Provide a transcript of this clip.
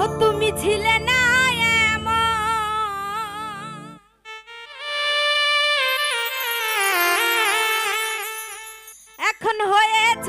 ও তুমি ছিলে না এখন হয়েছ